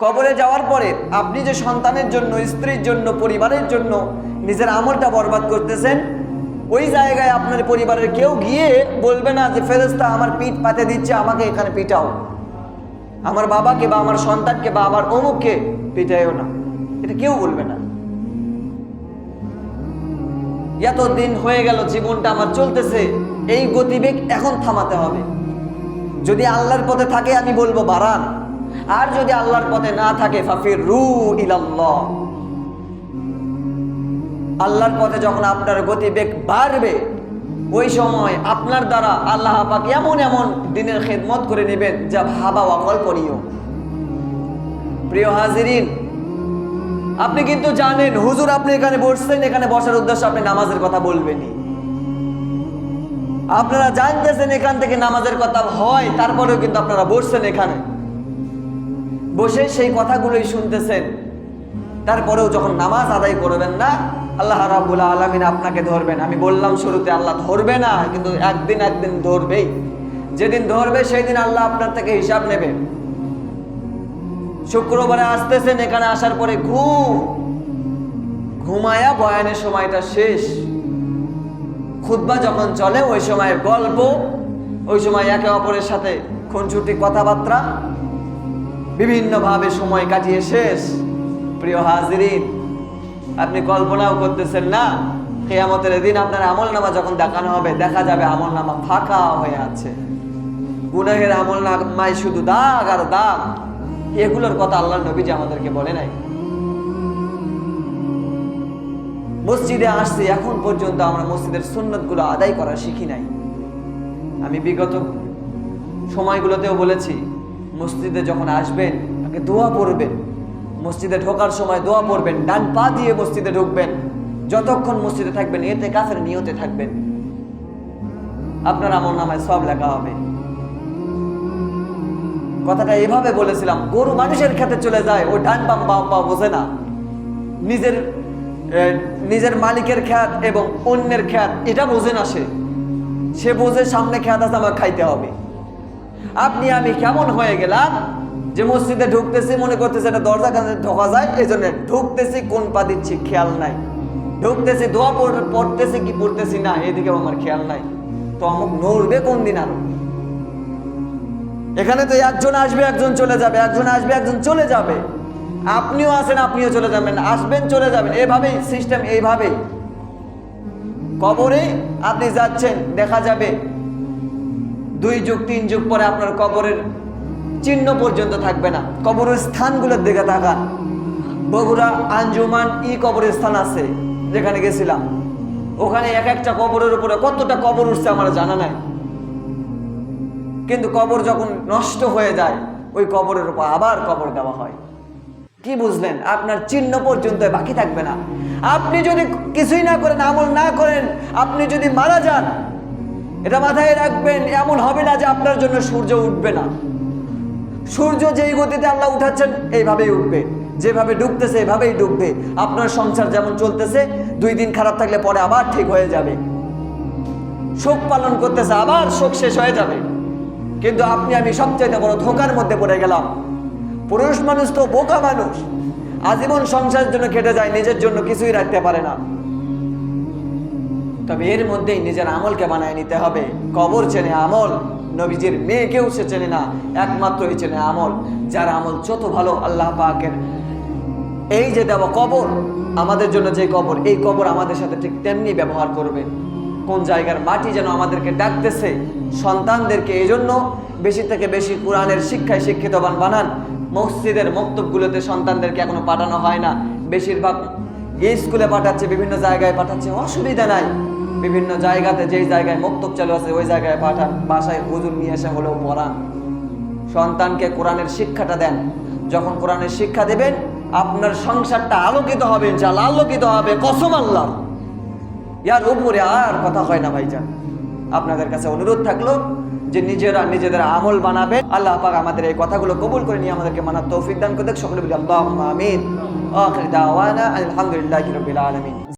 কবরে যাওয়ার পরে আপনি যে সন্তানের জন্য, স্ত্রীর জন্য, পরিবারের জন্য নিজের আমলটা বরবাদ করতেছেন, ওই জায়গায় আপনার পরিবারের কেউ গিয়ে বলবে না যে ফেরেস্তা আমার পিঠ পাতে দিচ্ছে, আমাকে এখানে পিটাও। আমার বাবাকে বা আমার সন্তানকে বা আমার অমুককে পিটাইও না। এটা কেউ বলবে না। এত দিন হয়ে গেল, জীবনটা আমার চলতেছে, এই গতিবেগ এখন থামাতে হবে। যদি আল্লাহর পথে থাকে, আমি বলব, বাড়ান। আর যদি আল্লাহর পথে না থাকে ফাফির রু ইলাল্লাহ। আল্লাহর পথে যখন আপনার গতিবেগ বাড়বে, ওই সময় আপনার দ্বারা আল্লাহ পাক এমন এমন দিনের খেদমত করে নেবেন যা ভাবা অকল্পনীয়। প্রিয় হাজিরিন, আপনি কিন্তু জানেন, হুজুর আপনি এখানে বসছেন, এখানে বসার উদ্দেশ্যে আপনি নামাজের কথা বলবেনই। আপনারা জানতেছেন এখান থেকে নামাজের কথা হয়, তারপরেও কিন্তু আপনারা বসছেন এখানে। বসে সেই কথাগুলোই শুনতেছেন। তারপরেও যখন নামাজ আদায় করবেন না, আল্লাহ রাবুল আলমিন আপনাকে ধরবেন। আমি বললাম শুরুতে, আল্লাহ ধরবে না, কিন্তু একদিন একদিন ধরবেই। যেদিন ধরবে সেই দিন আল্লাহ আপনার থেকে হিসাব নেবে। শুক্রবারে আসতেছেন, এখানে আসার পরে ঘুম। ঘুমায়া বয়ানের সময়টা শেষ। খুতবা যখন চলে, ওই সময় গল্প, ওই সময় একে অপরের সাথে খুনছুটি কথাবার্তা বিভিন্নভাবে সময় কাটিয়ে শেষ। প্রিয় হাজিরিন, আপনি কল্পনাও করতেছেন না, কেয়ামতের দিন আপনার আমল নামা যখন দেখানো হবে, দেখা যাবে আমল নামা ফাঁকা হয়ে আছে। গুনাহের আমল নামায় শুধু দাগ আর দাগ, এগুলোর কথা আল্লাহ নবীজি আমাদেরকে বলে নাই। মসজিদে আসছি, এখন পর্যন্ত আমরা মসজিদের সুন্নতগুলো আদায় করা শিখি নাই। আমি বিগত সময়গুলোতেও বলেছি মসজিদে যখন আসবেন আগে দোয়া পড়বেন। মসজিদে ঢোকার সময় দোয়া পড়বেন, ডান পা দিয়ে মসজিদে ঢুকবেন। যতক্ষণ মসজিদে থাকবেন, এতে কাফের নিয়তে থাকবেন। আপনার আমল নামায় সব লেখা হবে। কথাটা এভাবে বলেছিলাম, গরু মানুষের খেতে চলে যায়, ও ডান বাম বাম পা বোঝে না। নিজের নিজের মালিকের খ্যাত এবং অন্যের খ্যাত, এটা বোঝে না সে। সে বোঝে সামনে খ্যাত আছে আমার খাইতে হবে। আপনি, আমি কেমন হয়ে গেলাম? যে মসজিদে ঢুকতেছি, মনে করতেছি এটা দরজা কাছে ঢোকা যায় এই জন্য ঢুকতেছি, কোন পা দিচ্ছি, খেয়াল নাই। ঢুকতেছি, দোয়া পড়- পড়তেছি কি পড়তেছি না, এদিকে আমার খেয়াল নাই। তো আমুক নড়বে, কোন দিন আরও? এখানে তো একজন আসবে, একজন চলে যাবে, একজন আসবে, একজন চলে যাবে। আপনিও আসেন আপনিও চলে যাবেন, আসবেন, চলে যাবেন, এভাবেই সিস্টেম এইভাবেই। কবরে আপনি যাচ্ছেন, দেখা যাবে দুই যুগ, তিন যুগ পরে আপনার কবরের চিহ্ন পর্যন্ত থাকবে না। কবরের স্থানগুলোর দিকে তাকান। বগুড়া, আঞ্জুমান ই কবরের স্থান আছে, যেখানে গেছিলাম। ওখানে এক একটা কবরের উপরে কতটা কবর উঠছে আমার জানা নাই। কিন্তু কবর যখন নষ্ট হয়ে যায়, ওই কবরের উপর আবার কবর দেওয়া হয়। কি বুঝলেন? আপনার চিহ্ন পর্যন্ত বাকি থাকবে না। আপনি যদি কিছুই না করেন, আমল না করেন, আপনি যদি মারা যান এটা মাথায় রাখবেন, এমন হবে না যে আপনার জন্য সূর্য উঠবে না। সূর্য যেই গতিতে আল্লাহ উঠাচ্ছেন, এইভাবেই উঠবে। যেভাবে ডুবতেছে, এভাবেই ডুববে। আপনার সংসার যেমন চলতেছে, দুই দিন খারাপ থাকলে পরে আবার ঠিক হয়ে যাবে। শোক পালন করতেছে, আবার শোক শেষ হয়ে যাবে। কিন্তু আপনি, আমি সবচাইতে বড় ধোকার মধ্যে পড়ে গেলাম। পুরুষ মানুষ তো বোকা মানুষ। আজীবন সংসারের জন্য খেটে যায়, নিজের জন্য কিছুই রাখতে পারে না। তবে এর মধ্যেই নিজের আমলকে বানায় নিতে হবে। কবর চেনে আমল, নবীজির মেয়েকেও সে চেনে না, একমাত্রই চেনে আমল। যার আমল যত ভালো আল্লাহ পাকের। এই যে দেওয়া কবর, আমাদের জন্য যে কবর, এই কবর আমাদের সাথে ঠিক তেমনি ব্যবহার করবে। কোন জায়গার মাটি যেন আমাদেরকে ডাকতেছে, সন্তানদেরকে এই জন্য বেশি থেকে বেশি কোরআনের শিক্ষায় শিক্ষিতবান বানান। মসজিদের মক্তবগুলোতে সন্তানদেরকে এখনও পাঠানো হয় না। বেশিরভাগ স্কুলে পাঠাচ্ছে, বিভিন্ন জায়গায় পাঠাচ্ছে, অসুবিধা নাই। বিভিন্ন জায়গাতে যেই জায়গায় মক্তব চালু আছে, ওই জায়গায় পাঠান, বাসায় হুজুর নিয়ে এসে হলেও পড়ান সন্তানকে কোরআনের শিক্ষাটা দেন। যখন কোরআনের শিক্ষা দেবেন, আপনার সংসারটা আলোকিত হবে, ইনশাআল্লাহ আলোকিত হবে। কসম আল্লাহ ইয়ার উপরে আর কথা হয় না, ভাইজান। আপনাদের কাছে অনুরোধ থাকল যে নিজেরা নিজেদের আমল বানাবে আল্লাহ পাক আমাদের এই কথাগুলো কবুল করে নিয়ে আমাদেরকে মানার তৌফিক দান করে দেখ। সকলে বলি আল্লাহ আমিন। আখির দাওয়ানা আলহামদুলিল্লাহি রাব্বিল আলামিন।